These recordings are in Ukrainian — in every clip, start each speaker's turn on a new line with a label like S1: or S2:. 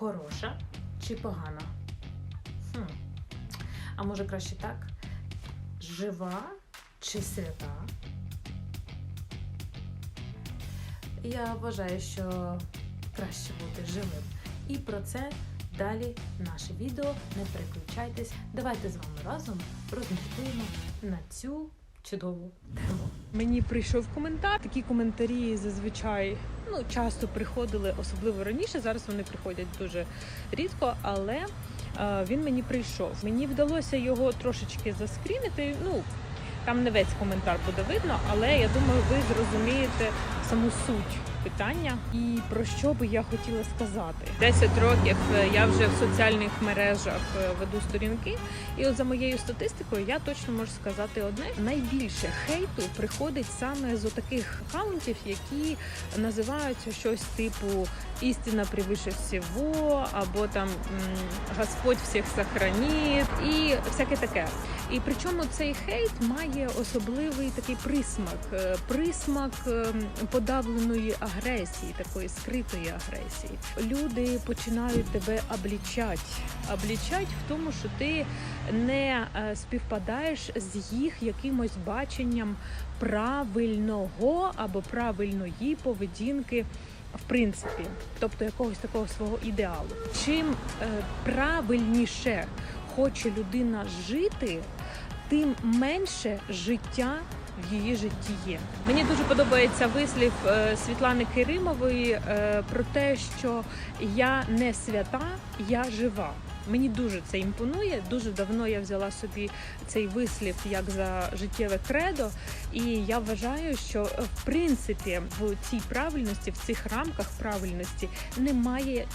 S1: хороша чи погана? Хм. А може краще так? Жива чи свята? Я вважаю, що краще бути живим. І про це далі наше відео. Не переключайтесь. Давайте з вами разом розміркуємо на цю чудову тему.
S2: Мені прийшов коментар. Такі коментарі зазвичай ну часто приходили, особливо раніше. Зараз вони приходять дуже рідко, але е, він мені прийшов. Мені вдалося його трошечки заскрінити. Ну там не весь коментар буде видно, але я думаю, ви зрозумієте саму суть питання і про що би я хотіла сказати. 10 років е, я вже в соціальних мережах е, веду сторінки, і от за моєю статистикою я точно можу сказати одне: найбільше хейту приходить саме з таких аккаунтів, які називаються щось типу істина превише всього, або там Господь всіх сохранить, і всяке таке. І причому цей хейт має особливий такий присмак, е, присмак ем, подавленої агресії, такої скритої агресії. Люди починають тебе облічати, облічать в тому, що ти не е, співпадаєш з їх якимось баченням правильного або правильної поведінки. В принципі, тобто якогось такого свого ідеалу. Чим е, правильніше хоче людина жити, тим менше життя в її житті є. Мені дуже подобається вислів е, Світлани Киримової е, про те, що я не свята, я жива. Мені дуже це імпонує. Дуже давно я взяла собі цей вислів як за життєве кредо, і я вважаю, що е, в принципі в цій правильності, в цих рамках правильності немає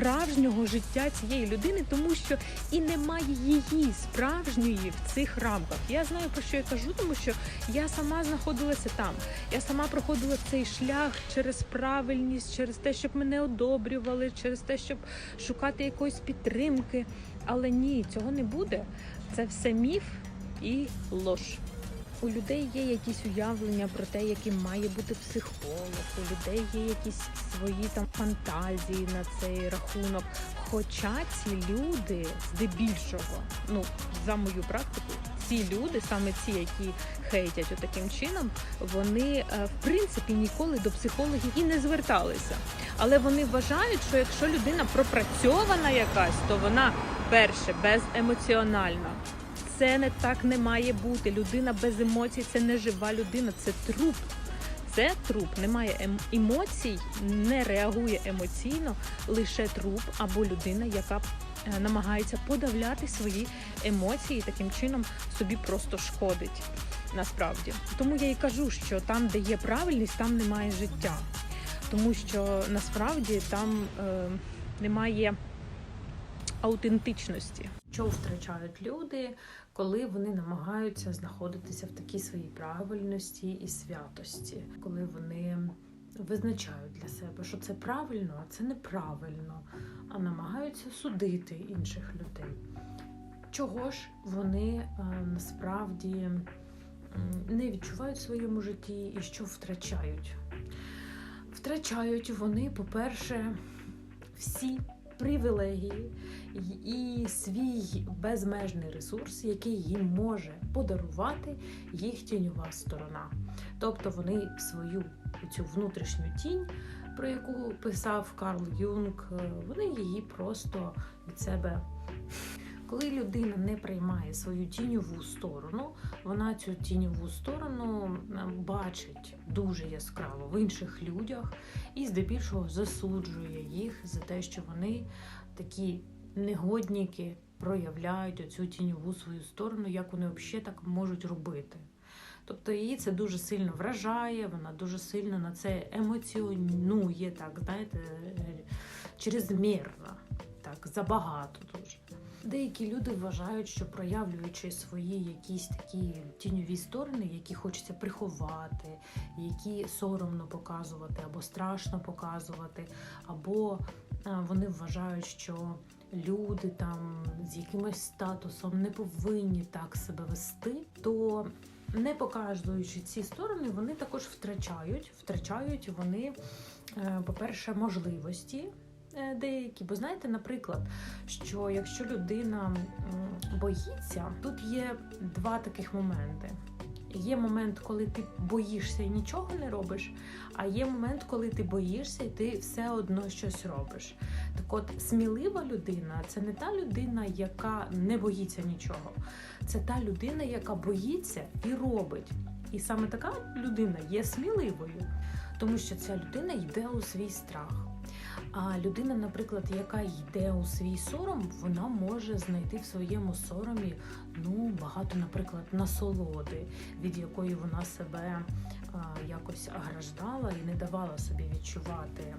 S2: справжнього життя цієї людини, тому що і немає її справжньої в цих рамках. Я знаю про що я кажу, тому що я сама знаходилася там. Я сама проходила цей шлях через правильність, через те, щоб мене одобрювали, через те, щоб шукати якоїсь підтримки. Але ні, цього не буде. Це все міф і лож. У людей є якісь уявлення про те, яким має бути психолог. У людей є якісь свої там фантазії на цей рахунок. Хоча ці люди здебільшого, ну за мою практику, ці люди, саме ці, які хейтять отаким чином, вони е, в принципі ніколи до психологів і не зверталися. Але вони вважають, що якщо людина пропрацьована якась, то вона перше беземоціональна. Це не так не має бути. Людина без емоцій це не жива людина, це труп. Це труп, немає ем- емоцій, не реагує емоційно лише труп або людина, яка е, намагається подавляти свої емоції, і таким чином собі просто шкодить. Насправді, тому я і кажу, що там, де є правильність, там немає життя, тому що насправді там е, немає аутентичності.
S1: Що втрачають люди, коли вони намагаються знаходитися в такій своїй правильності і святості, коли вони визначають для себе, що це правильно, а це неправильно, а намагаються судити інших людей. Чого ж вони е, насправді не відчувають в своєму житті і що втрачають? Втрачають вони, по-перше, всі привілегії і свій безмежний ресурс, який їм може подарувати їх тіньова сторона. Тобто вони свою цю внутрішню тінь, про яку писав Карл Юнг, е, вони її просто від себе. Коли людина не приймає свою тіньову сторону, вона цю тіньову сторону е, бачить дуже яскраво в інших людях і здебільшого засуджує їх за те, що вони такі негодніки проявляють оцю тіньову свою сторону, як вони взагалі так можуть робити. Тобто її це дуже сильно вражає, вона дуже сильно на це емоціонує, так, знаєте, е, чрезмірно, так, забагато дуже. Деякі люди вважають, що проявлюючи свої якісь такі тіньові сторони, які хочеться приховати, які соромно показувати, або страшно показувати, або е, вони вважають, що люди там з якимось статусом не повинні так себе вести, то не показуючи ці сторони, вони також втрачають. Втрачають вони, е, по-перше, можливості деякі. Бо знаєте, наприклад, що якщо людина боїться, тут є два таких моменти. Є момент, коли ти боїшся і нічого не робиш, а є момент, коли ти боїшся і ти все одно щось робиш. Так от, смілива людина це не та людина, яка не боїться нічого. Це та людина, яка боїться і робить. І саме така людина є сміливою, тому що ця людина йде у свій страх. А людина, наприклад, яка йде у свій сором, вона може знайти в своєму соромі ну багато, наприклад, насолоди, від якої вона себе а, якось ограждала і не давала собі відчувати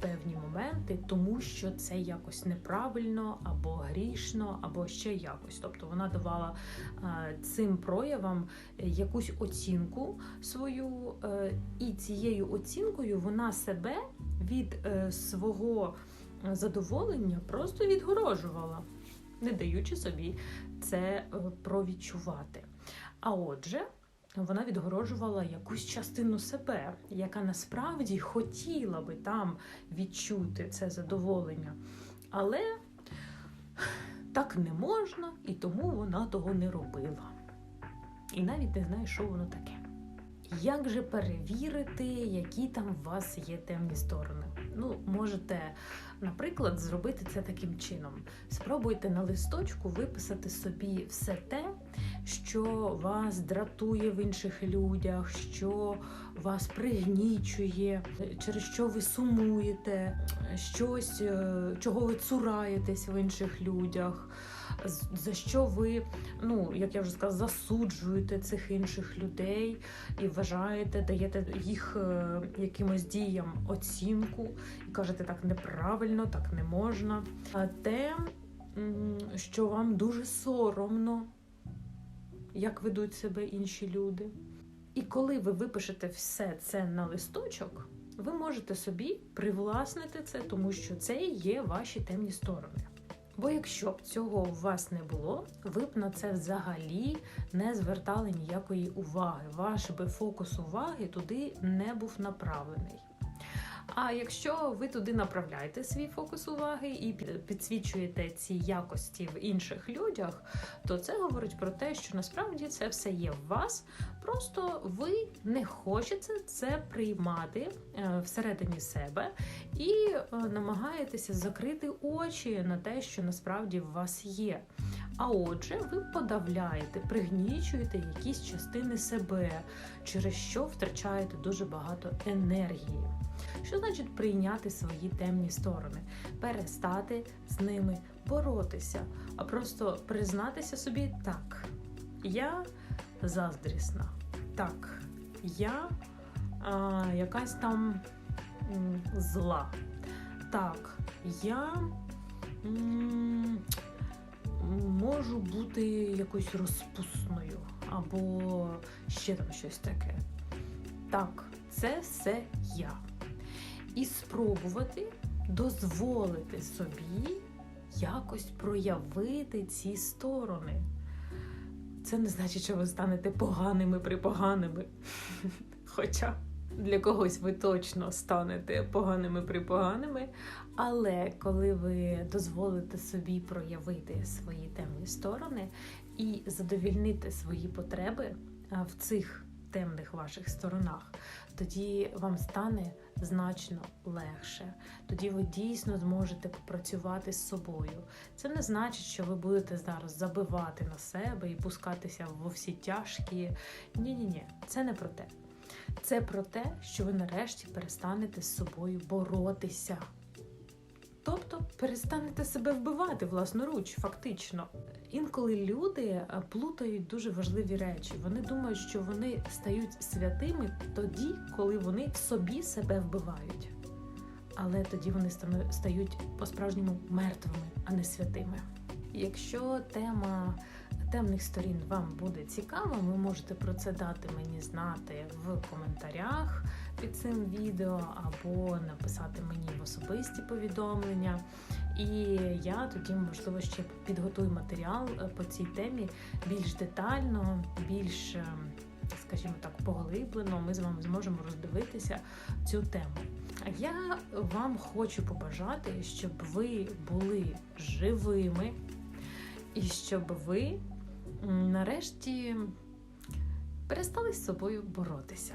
S1: певні моменти, тому що це якось неправильно або грішно, або ще якось. Тобто вона давала е, цим проявам якусь оцінку свою, е, і цією оцінкою вона себе від е, свого задоволення просто відгорожувала, не даючи собі це е, провідчувати. А отже, вона відгорожувала якусь частину себе, яка насправді хотіла би там відчути це задоволення. Але так не можна, і тому вона того не робила. І навіть не знає, що воно таке. Як же перевірити, які там у вас є темні сторони? Ну, можете, наприклад, зробити це таким чином. Спробуйте на листочку виписати собі все те, що вас дратує в інших людях, що вас пригнічує, через що ви сумуєте, щось, е, чого ви цураєтесь в інших людях. За що ви, ну як я вже сказала, засуджуєте цих інших людей і вважаєте, даєте їх е, якимось діям оцінку і кажете, так неправильно, так не можна. А те, що вам дуже соромно, як ведуть себе інші люди. І коли ви випишете все це на листочок, ви можете собі привласнити це, тому що це є ваші темні сторони. Бо якщо б цього у вас не було, ви б на це взагалі не звертали ніякої уваги. Ваш би фокус уваги туди не був направлений. А якщо ви туди направляєте свій фокус уваги і підсвічуєте ці якості в інших людях, то це говорить про те, що насправді це все є в вас. Просто ви не хочете це приймати е, всередині себе і е, намагаєтеся закрити очі на те, що насправді в вас є. А отже, ви подавляєте, пригнічуєте якісь частини себе, через що втрачаєте дуже багато енергії. Що значить прийняти свої темні сторони, перестати з ними боротися, а просто признатися собі так. Я заздрісна. Так, я а, якась там зла. Так, я м, можу бути якоюсь розпусною або ще там щось таке. Так, це все я. І спробувати дозволити собі якось проявити ці сторони. Це не значить, що ви станете поганими припоганими. Хоча для когось ви точно станете поганими припоганими. Але коли ви дозволите собі проявити свої темні сторони і задовільнити свої потреби в цих темних ваших сторонах, тоді вам стане значно легше. Тоді ви дійсно зможете попрацювати з собою. Це не значить, що ви будете зараз забивати на себе і пускатися во всі тяжкі. Ні, ні, ні, це не про те. Це про те, що ви нарешті перестанете з собою боротися. Тобто перестанете себе вбивати власноруч, фактично. Інколи люди е, плутають дуже важливі речі. Вони думають, що вони стають святими тоді, коли вони собі себе вбивають. Але тоді вони стають по-справжньому мертвими, а не святими. Якщо тема темних сторін вам буде цікава, ви можете про це дати мені знати в коментарях під цим відео або написати мені в особисті повідомлення. І я тоді, можливо, ще підготую матеріал е, по цій темі більш детально, більш е, скажімо так, поглиблено, ми з вами зможемо роздивитися цю тему. А я вам хочу побажати, щоб ви були живими і щоб ви нарешті перестали з собою боротися,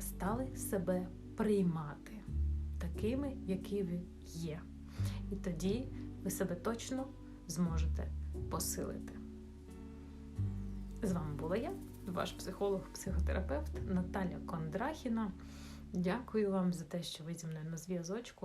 S1: стали себе приймати такими, які ви є. І тоді ви себе точно зможете посилити. З вами була я, ваш психолог-психотерапевт Наталя Кондрахіна. Дякую вам за те, що ви зі мною на зв'язочку.